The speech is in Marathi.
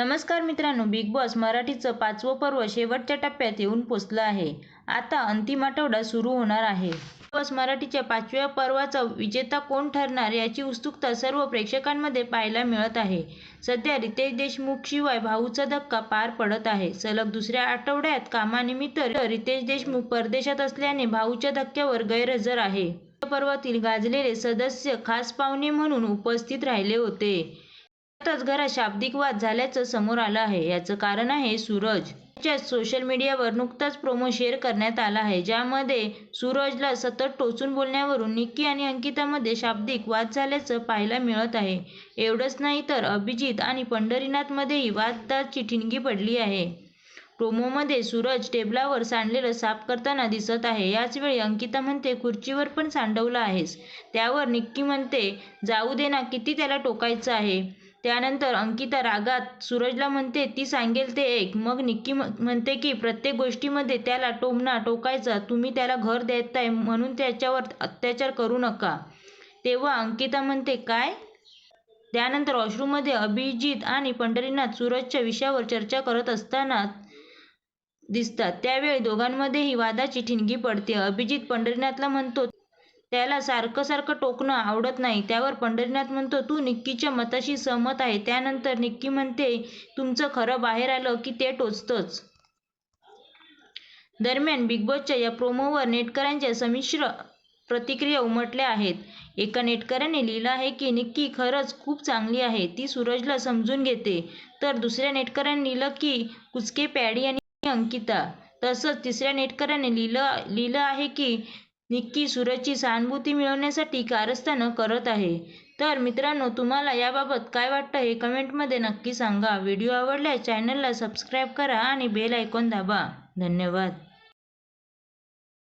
नमस्कार मित्रांनो बिग बॉस मराठीचं पाचवं पर्व शेवटच्या टप्प्यात येऊन पोचलं आहे. आता अंतिम आठवडा सुरू होणार आहे. बिग बॉस मराठीच्या पाचव्या पर्वाचा विजेता कोण ठरणार याची उत्सुकता सर्व प्रेक्षकांमध्ये पाहायला मिळत आहे. सध्या रितेश देशमुख शिवाय भाऊचा धक्का पार पडत आहे. सलग दुसऱ्या आठवड्यात कामानिमित्त रितेश देशमुख परदेशात असल्याने भाऊच्या धक्क्यावर गैरहजर आहे. पर्वातील गाजलेले सदस्य खास पाहुणे म्हणून उपस्थित राहिले होते. त्यातच घरात शाब्दिक वाद झाल्याचं समोर आलं आहे. याचं कारण आहे सूरज. त्याच्या सोशल मीडियावर नुकताच प्रोमो शेअर करण्यात आला आहे. ज्यामध्ये सूरजला सतत टोचून बोलण्यावरून निक्की आणि अंकितामध्ये शाब्दिक वाद झाल्याचं पाहायला मिळत आहे. एवढंच नाही तर अभिजित आणि पंढरीनाथमध्येही वादाची ठिणगी पडली आहे. प्रोमोमध्ये सूरज टेबलावर सांडलेलं साफ करताना दिसत आहे. याचवेळी अंकिता म्हणते खुर्चीवर पण सांडवलं आहेस. त्यावर निक्की म्हणते जाऊ दे ना किती त्याला टोकायचं आहे. त्यानंतर अंकिता रागात सूरजला म्हणते ती सांगेल ते एक. मग निक्की म्हणते की प्रत्येक गोष्टीमध्ये त्याला टोमणा टोकायचा तुम्ही त्याला घर देताय म्हणून त्याच्यावर अत्याचार करू नका. तेव्हा अंकिता म्हणते काय? त्यानंतर वॉशरूममध्ये अभिजित आणि पंढरीनाथ सूरजच्या विषयावर चर्चा करत असताना दिसतात. त्यावेळी दोघांमध्येही वादाची ठिणगी पडते. अभिजित पंढरीनाथला म्हणतो त्याला सारखं सारखं टोकणं आवडत नाही. त्यावर पंढरीनाथ म्हणतो तू निक्कीच्या मताशी सहमत आहे. त्यानंतर निक्की म्हणते तुमचं खरं बाहेर आलं की ते टोचतंच. दरम्यान बिग बॉसच्या या प्रोमोवर नेटकऱ्यांच्या संमिश्र प्रतिक्रिया उमटल्या आहेत. एका नेटकऱ्याने लिहिलं आहे की निक्की खरंच खूप चांगली आहे. ती सूरजला समजून घेते. तर दुसऱ्या नेटकऱ्याने लिहिलं की कुचके पॅडी आणि अंकिता. तसंच तिसऱ्या नेटकऱ्याने लिहिलं लिहिलं आहे की निक्की सूरजची सहानुभूती मिळवण्यासाठी कारस्थानं करत आहे. तर मित्रांनो तुम्हाला याबाबत काय वाटतं हे कमेंटमध्ये नक्की सांगा. व्हिडिओ आवडल्यास चॅनलला सबस्क्राईब करा आणि बेल आयकॉन दाबा. धन्यवाद.